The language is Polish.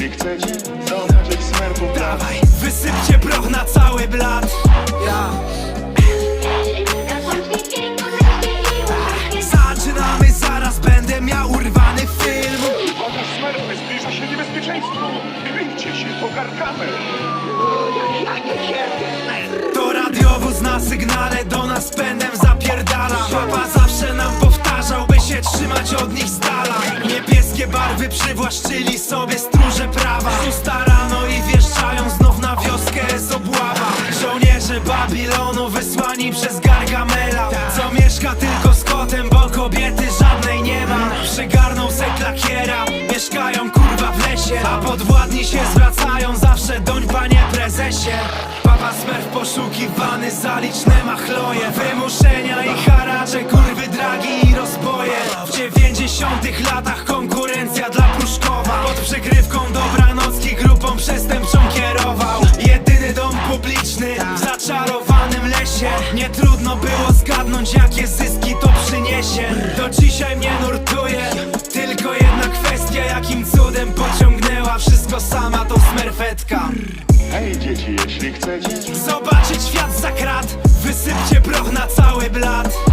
jeśli chcecie zobaczyć smerfów Dawaj, wysypcie proch na cały blat. Ja. Zaczynamy, zaraz będę miał urwany film. Uwaga, smerfy, zbliża się niebezpieczeństwo. Kryjcie się, to Gargamel To radiowóz na sygnale do nas pędem zapierdala. Papa zawsze nam powtarzał, by się trzymać od nich z dala. Niebieskie barwy przywłaszczyli sobie Babilonu wysłani przez Gargamela. Co mieszka tylko z kotem, bo kobiety żadnej nie ma. Przygarną se klakiera, mieszkają kurwa w lesie. A podwładni się zwracają zawsze doń panie prezesie. Papa Smurf poszukiwany za liczne machloje. Wymuszenia i haracze, kurwy dragi i rozboje. W dziewięćdziesiątych latach konkurencja dla Pruszkowa. Pod przykrywką dobranocki dom publiczny w zaczarowanym lesie. Nie trudno było zgadnąć jakie zyski to przyniesie. Do dzisiaj mnie nurtuje tylko jedna kwestia Jakim cudem pociągnęła wszystko sama to smerfetka. Hej dzieci, jeśli chcecie. Zobaczyć świat za krat Wysypcie proch na cały blat